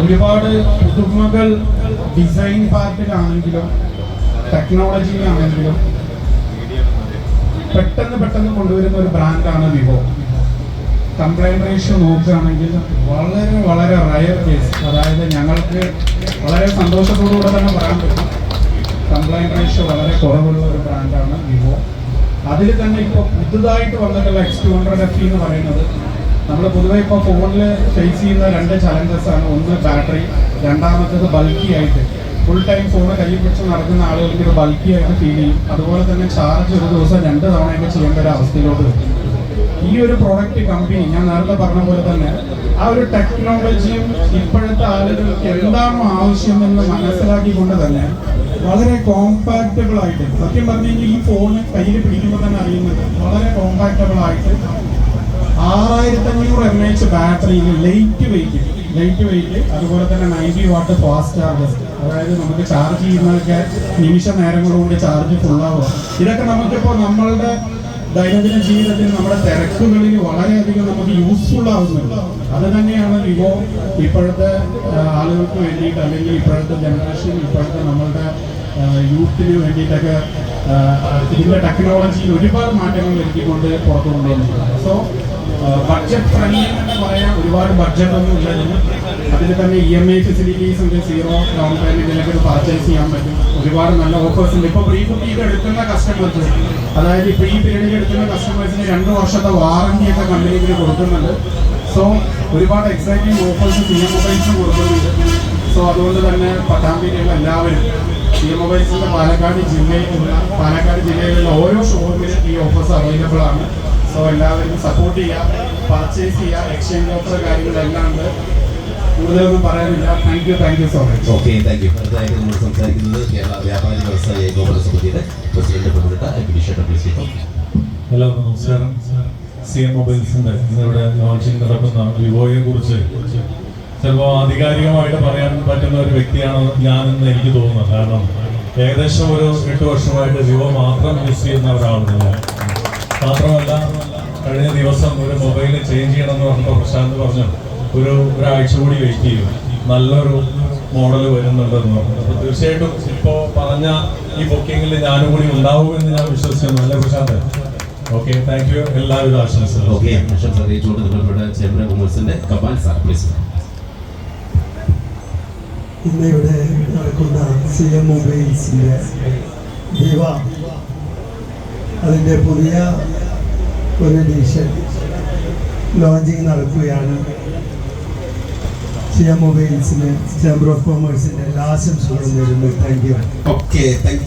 ഒരുപാട് പുതുമകൾ ഡിസൈൻ പാർട്ടിലാണെങ്കിലും ടെക്നോളജിയിലാണെങ്കിലും പെട്ടെന്ന് പെട്ടെന്ന് കൊണ്ടുവരുന്ന ഒരു ബ്രാൻഡാണ് വിവോ. കംപ്ലൈന്റ് റേഷ്യോ നോക്കുകയാണെങ്കിൽ വളരെ വളരെ റയർ കേസ് അതായത് ഞങ്ങൾക്ക് വളരെ സന്തോഷത്തോടുകൂടെ തന്നെ പറയാൻ പറ്റും. കംപ്ലൈന്റ് റേഷ്യോ വളരെ കുറവുള്ള ഒരു ബ്രാൻഡാണ് വിവോ. അതിൽ തന്നെ ഇപ്പോൾ പുതുതായിട്ട് വന്നിട്ടുള്ള എക്സ് ടു ഹൺഡ്രഡ് എഫ് എന്ന് പറയുന്നത് നമ്മൾ പൊതുവെ ഇപ്പോൾ ഫോണിൽ ഫേസ് ചെയ്യുന്ന രണ്ട് ചലഞ്ചസ് ആണ്. ഒന്ന് ബാറ്ററി രണ്ടാമത്തേത് ബൾക്കി ആയിട്ട്. ഫുൾ ടൈം ഫോൺ കയ്യിൽ പിടിച്ച് നടക്കുന്ന ആളുകൾക്ക് ഇത് ബൾക്കി ആയിട്ട് ഫീൽ ചെയ്യും. അതുപോലെ തന്നെ ചാർജ് ഒരു ദിവസം രണ്ട് തവണയൊക്കെ ചെയ്യേണ്ട ഒരു അവസ്ഥയിലോട്ട് വരും. ഈ ഒരു പ്രോഡക്റ്റ് കമ്പനി ഞാൻ നേരത്തെ പറഞ്ഞ പോലെ തന്നെ ആ ഒരു ടെക്നോളജിയും ഇപ്പോഴത്തെ ആളുകൾക്ക് എന്താണോ ആവശ്യമെന്ന് മനസ്സിലാക്കിക്കൊണ്ട് തന്നെ വളരെ കോമ്പാക്റ്റബിൾ ആയിട്ട് സത്യം പറഞ്ഞു കഴിഞ്ഞാൽ ഈ ഫോൺ കയ്യിൽ പിടിക്കുമ്പോൾ തന്നെ അറിയുന്നത് വളരെ കോമ്പാക്റ്റബിൾ ആയിട്ട് ആറായിരത്തി അഞ്ഞൂറ് എം എച്ച് ബാറ്ററിയിൽ ലൈറ്റ് വെയിറ്റ് ലൈറ്റ് വെയിറ്റ് അതുപോലെ തന്നെ നയന്റി വാട്ട് ഫാസ്റ്റ് ചാർജർ അതായത് നമുക്ക് ചാർജ് ചെയ്യുന്നതൊക്കെ നിമിഷ നേരങ്ങൾ കൊണ്ട് ചാർജ് ഫുള്ളാവുക ഇതൊക്കെ നമുക്കിപ്പോൾ നമ്മളുടെ ദൈനംദിന ജീവിതത്തിൽ നമ്മുടെ തിരക്കുകളിൽ വളരെയധികം നമുക്ക് യൂസ്ഫുൾ ആവുന്നുണ്ട്. അത് തന്നെയാണ് വിവോ ഇപ്പോഴത്തെ ആളുകൾക്ക് വേണ്ടിയിട്ട് അല്ലെങ്കിൽ ഇപ്പോഴത്തെ ജനറേഷൻ ഇപ്പോഴത്തെ നമ്മളുടെ യൂത്തിന് വേണ്ടിയിട്ടൊക്കെ ഇതിന്റെ ടെക്നോളജിയിൽ ഒരുപാട് മാറ്റങ്ങൾ വരുത്തിക്കൊണ്ട് പുറത്തു കൊണ്ടുവന്നിട്ടുണ്ട് സോ ബഡ്ജറ്റ് ഫ്രണ്ട്ലി എന്ന് പറയാൻ ഒരുപാട് ബഡ്ജറ്റ് ഒന്നും ഇല്ലെങ്കിലും അതിൽ തന്നെ ഇ എം ഐ ഫെസിലിറ്റീസ് ഉണ്ട് സീറോ ഡൗൺ പേയ്മെന്റിലൊക്കെ പർച്ചേസ് ചെയ്യാൻ പറ്റും. ഒരുപാട് നല്ല ഓഫേഴ്സ് ഉണ്ട്. ഇപ്പോൾ പ്രീ ബുക്ക് ചെയ്ത് എടുക്കുന്ന കസ്റ്റമേഴ്സ് അതായത് ഈ പീരീഡിൽ എടുക്കുന്ന കസ്റ്റമേഴ്സിന് രണ്ട് വർഷത്തെ വാറന്റി ഒക്കെ കമ്പനിക്ക് കൊടുക്കുന്നുണ്ട്. സോ ഒരുപാട് എക്സൈറ്റിംഗ് ഓഫേഴ്സ് സി എം മൊബൈൽസും കൊടുക്കുന്നുണ്ട്. സോ അതുകൊണ്ട് തന്നെ പത്താം തീയതിയുള്ള എല്ലാവരും സി എം മൊബൈൽസിന്റെ പാലക്കാട് ജില്ലയിലുള്ള പാലക്കാട് ജില്ലയിലുള്ള ഓരോ ഷോറൂമിലും ഈ ഓഫേഴ്സ് അവൈലബിൾ ആണ്. സോ എല്ലാവരും സപ്പോർട്ട് ചെയ്യുക പർച്ചേസ് ചെയ്യുക എക്സ്ചേഞ്ച് ഓഫർ കാര്യങ്ങളെല്ലാം ഉണ്ട്. കൂടുതലൊന്നും പറയാനില്ല. Thank you thank you so much okay thank you അടുത്തതായിട്ട് നമ്മൾ സംസാരിക്കുന്നത് കേരള വ്യാപാരി വ്യവസായ ഏകോപന സമിതിയുടെ പ്രസിഡന്റ് പങ്കെടുത്ത ഹലോ നമസ്കാരം. സി എം മൊബൈൽസിന്റെ ഇന്നിവിടെ ലോഞ്ചിങ് നടക്കുന്ന വിവോയെ കുറിച്ച്. ചിലപ്പോൾ ആധികാരികമായിട്ട് പറയാൻ പറ്റുന്ന ഒരു വ്യക്തിയാണ് ഞാനെന്ന് എനിക്ക് തോന്നുന്നത് കാരണം ഏകദേശം ഒരു എട്ട് വർഷമായിട്ട് വിവോ മാത്രം യൂസ് ചെയ്യുന്ന ഒരാളാണ് ഞാൻ. മാത്രമല്ല കഴിഞ്ഞ ദിവസം ഒരു മൊബൈൽ ചേഞ്ച് ചെയ്യണം എന്ന് പറഞ്ഞപ്പോൾ പ്രശാന്ത് പറഞ്ഞു ഒരു ഒരാഴ്ച കൂടി വെയിറ്റ് ചെയ്യും. നല്ലൊരു മോഡൽ വരുന്നുണ്ടെന്ന് പറഞ്ഞു. അപ്പോൾ തീർച്ചയായിട്ടും ഇപ്പോൾ പറഞ്ഞ ഈ ബുക്കിങ്ങിൽ ഞാനും കൂടി ഉണ്ടാവുമെന്ന് ഞാൻ വിശ്വസിക്കുന്നു അല്ലേ പ്രശാന്ത്? ഓക്കെ താങ്ക് യു എല്ലാവിധ ആശംസകളും. ഓക്കെ ആശംസ അറിയിച്ചുകൊണ്ട് നമ്മളിവിടെ ചേംബർ കൊമേഴ്സിന്റെ കപാൽ സാർ പ്ലീസ് ഇന്ന് ഇവിടെ നടക്കുന്ന സി എം മൊബൈൽസിന്റെ ദിവ അതിന്റെ പുതിയ ഒരു എഡിഷൻ ലോഞ്ചിങ് നടക്കുകയാണ്. സി എം മൊബൈൽസിന് ചേംബർ ഓഫ് കോമേഴ്സിന്റെ എല്ലാ ആശംസകളും നേരുന്നു. Thank you okay thank